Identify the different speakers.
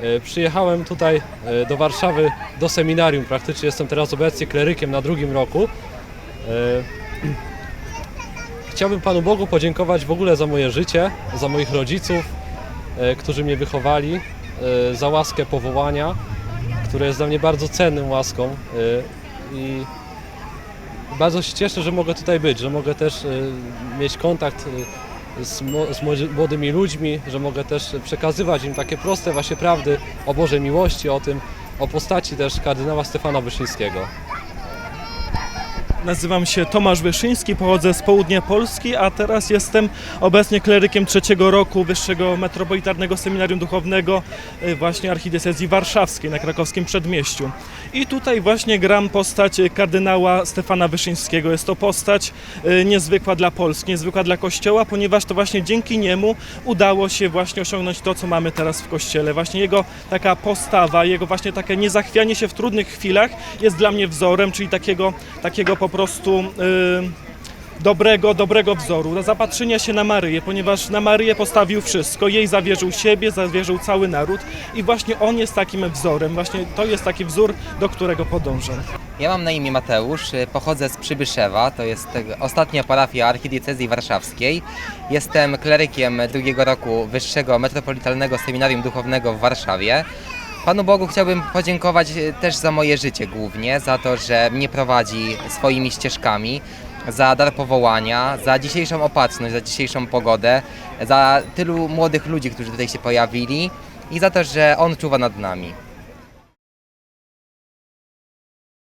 Speaker 1: E, Przyjechałem tutaj e, do Warszawy, do seminarium praktycznie. Jestem teraz obecnie klerykiem na drugim roku. E, Chciałbym Panu Bogu podziękować w ogóle za moje życie, za moich rodziców, którzy mnie wychowali, za łaskę powołania, które jest dla mnie bardzo cenną łaską. I bardzo się cieszę, że mogę tutaj być, że mogę też mieć kontakt z, młodymi ludźmi, że mogę też przekazywać im takie proste właśnie prawdy o Bożej miłości, o tym, o postaci też kardynała Stefana Wyszyńskiego.
Speaker 2: Nazywam się Tomasz Wyszyński, pochodzę z południa Polski, a teraz jestem obecnie klerykiem trzeciego roku Wyższego Metropolitarnego Seminarium Duchownego y, właśnie Archidiecezji Warszawskiej na krakowskim Przedmieściu. I tutaj właśnie gram postać kardynała Stefana Wyszyńskiego. Jest to postać y, niezwykła dla Polski, niezwykła dla Kościoła, ponieważ to właśnie dzięki niemu udało się właśnie osiągnąć to, co mamy teraz w Kościele. Właśnie jego taka postawa, jego właśnie takie niezachwianie się w trudnych chwilach jest dla mnie wzorem, czyli takiego, takiego po prostu y, dobrego, dobrego wzoru, zapatrzenia się na Maryję, ponieważ na Maryję postawił wszystko, jej zawierzył siebie, zawierzył cały naród i właśnie on jest takim wzorem, właśnie to jest taki wzór, do którego podążam.
Speaker 3: Ja mam na imię Mateusz, y, pochodzę z Przybyszewa, to jest ostatnia parafia archidiecezji warszawskiej. Jestem klerykiem drugiego roku Wyższego Metropolitalnego Seminarium Duchownego w Warszawie. Panu Bogu chciałbym podziękować y, też za moje życie głównie, za to, że mnie prowadzi swoimi ścieżkami, za dar powołania, za dzisiejszą opatrzność, za dzisiejszą pogodę, za tylu młodych ludzi, którzy tutaj się pojawili i za to, że On czuwa nad nami.